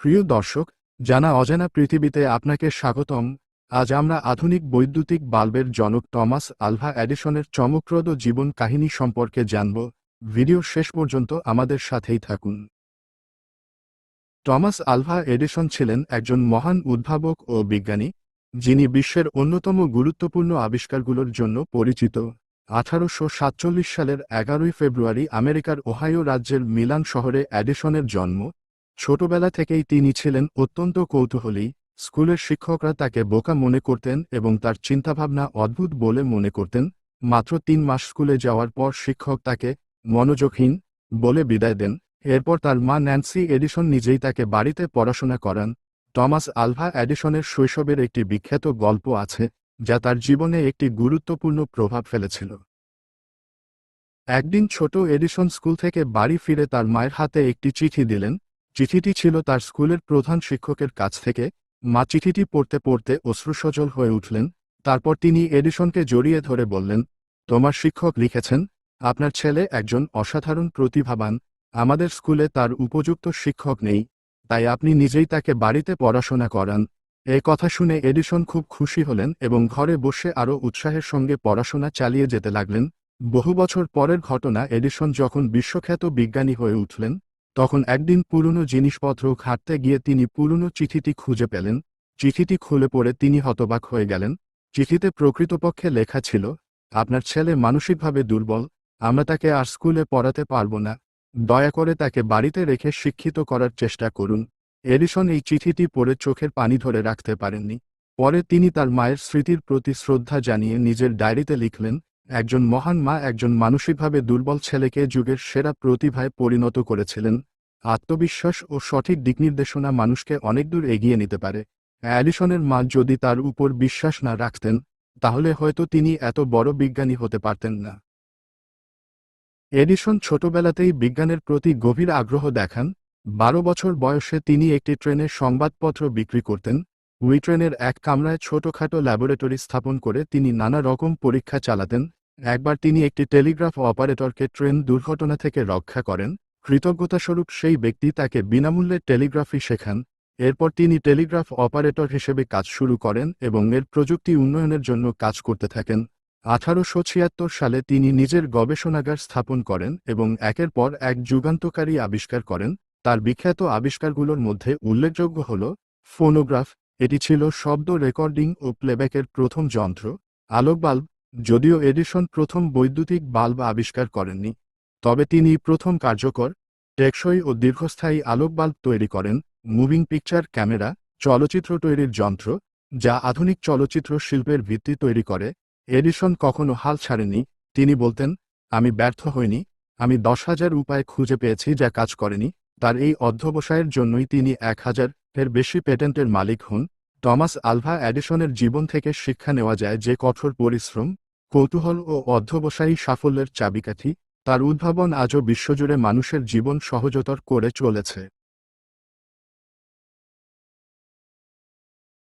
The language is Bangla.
প্রিয় দর্শক, জানা অজানা পৃথিবীতে আপনাকে স্বাগতম। আজ আমরা আধুনিক বৈদ্যুতিক বাল্বের জনক টমাস আলভা এডিসনের চমকপ্রদ জীবন কাহিনী সম্পর্কে জানব। ভিডিও শেষ পর্যন্ত আমাদের সাথেই থাকুন। টমাস আলভা এডিসন ছিলেন একজন মহান উদ্ভাবক ও বিজ্ঞানী, যিনি বিশ্বের অন্যতম গুরুত্বপূর্ণ আবিষ্কারগুলোর জন্য পরিচিত। আঠারোশো সাতচল্লিশ সালের এগারোই ফেব্রুয়ারি আমেরিকার ওহাইও রাজ্যের মিলান শহরে অ্যাডিসনের জন্ম। ছোটবেলা থেকেই তিনি ছিলেন অত্যন্ত কৌতূহলী, স্কুলের শিক্ষকরা তাকে বোকা মনে করতেন এবং তার চিন্তাভাবনা অদ্ভুত বলে মনে করতেন, মাত্র তিন মাস স্কুলে যাওয়ার পর শিক্ষক তাকে মনোযোগহীন বলে বিদায় দেন, এরপর তার মা ন্যান্সি এডিসন নিজেই তাকে বাড়িতে পড়াশোনা করান, টমাস আলভা এডিসনের শৈশবের একটি বিখ্যাত গল্প আছে, যা তার জীবনে একটি গুরুত্বপূর্ণ প্রভাব ফেলেছিল। একদিন ছোট এডিসন স্কুল থেকে বাড়ি ফিরে তার মায়ের হাতে একটি চিঠি দিলেন চিঠিটি ছিল তার স্কুলের প্রধান শিক্ষকের কাছ থেকে। মা চিঠিটি পড়তে পড়তে অশ্রুসজল হয়ে উঠলেন, তারপর তিনি এডিসনকে জড়িয়ে ধরে বললেন, তোমার শিক্ষক লিখেছেন, আপনার ছেলে একজন অসাধারণ প্রতিভাবান, আমাদের স্কুলে তার উপযুক্ত শিক্ষক নেই, তাই আপনি নিজেই তাকে বাড়িতে পড়াশোনা করান। এ কথা শুনে এডিসন খুব খুশি হলেন এবং ঘরে বসে আরও উৎসাহের সঙ্গে পড়াশোনা চালিয়ে যেতে লাগলেন। বহু বছর পরের ঘটনা, এডিসন যখন বিশ্বখ্যাত বিজ্ঞানী হয়ে উঠলেন তখন একদিন পুরনো জিনিসপত্র ঘাটতে গিয়ে তিনি পুরনো চিঠিটি খুঁজে পেলেন। চিঠিটি খুলে পড়ে তিনি হতবাক হয়ে গেলেন। চিঠিতে প্রকৃতপক্ষে লেখা ছিল, আপনার ছেলে মানসিকভাবে দুর্বল, আমরা তাকে আর স্কুলে পড়াতে পারব না। দয়া করে তাকে বাড়িতে রেখে শিক্ষিত করার চেষ্টা করুন। এডিসন এই চিঠিটি পড়ে চোখের পানি ধরে রাখতে পারেননি। পরে তিনি তার মায়ের স্মৃতির প্রতি শ্রদ্ধা জানিয়ে নিজের ডায়েরিতে লিখলেন একজন মহান মা একজন মানসিকভাবে দুর্বল ছেলেকে যুগের সেরা প্রতিভায় পরিণত করেছিলেন। আত্মবিশ্বাস ও সঠিক দিকনির্দেশনা মানুষকে অনেক দূর এগিয়ে নিতে পারে। অ্যাডিসনের মা যদি তার উপর বিশ্বাস না রাখতেন, তাহলে হয়তো তিনি এত বড় বিজ্ঞানী হতে পারতেন না। এডিসন ছোটবেলাতেই বিজ্ঞানের প্রতি গভীর আগ্রহ দেখান। বারো বছর বয়সে তিনি একটি ট্রেনের সংবাদপত্র বিক্রি করতেন। উই ট্রেনের এক কামরায় ছোটখাটো ল্যাবরেটরি স্থাপন করে তিনি নানা রকম পরীক্ষা চালাতেন। একবার তিনি একটি টেলিগ্রাফ অপারেটরকে ট্রেন দুর্ঘটনা থেকে রক্ষা করেন, কৃতজ্ঞতাস্বরূপ সেই ব্যক্তি তাকে বিনামূল্যে টেলিগ্রাফি শেখান, এরপর তিনি টেলিগ্রাফ অপারেটর হিসেবে কাজ শুরু করেন এবং এর প্রযুক্তি উন্নয়নের জন্য কাজ করতে থাকেন। আঠারোশো ছিয়াত্তর সালে তিনি নিজের গবেষণাগার স্থাপন করেন এবং একের পর এক যুগান্তকারী আবিষ্কার করেন। তার বিখ্যাত আবিষ্কারগুলোর মধ্যে উল্লেখযোগ্য হল ফোনোগ্রাফ, এটি ছিল শব্দ রেকর্ডিং ও প্লেব্যাকের প্রথম যন্ত্র আলোক বাল্ব যদিও এডিসন প্রথম বৈদ্যুতিক বাল্ব আবিষ্কার করেননি, তবে তিনি প্রথম কার্যকর, টেকসই ও দীর্ঘস্থায়ী আলোক বাল্ব তৈরি করেন, মুভিং পিকচার ক্যামেরা, চলচ্চিত্র তৈরির যন্ত্র, যা আধুনিক চলচ্চিত্র শিল্পের ভিত্তি তৈরি করে। এডিসন কখনো হাল ছাড়েনি তিনি বলতেন, আমি ব্যর্থ হইনি, আমি দশ হাজার উপায় খুঁজে পেয়েছি যা কাজ করেনি, তার এই অধ্যবসায়ের জন্যই তিনি এক হাজার এর বেশি পেটেন্টের মালিক হন। টমাস আলভা অ্যাডিসনের জীবন থেকে শিক্ষা নেওয়া যায় যে কঠোর পরিশ্রম কৌতূহল ও অধ্যবসায়ী সাফল্যের চাবিকাঠি তার উদ্ভাবন আজও বিশ্বজুড়ে মানুষের জীবন সহজতর করে চলেছে।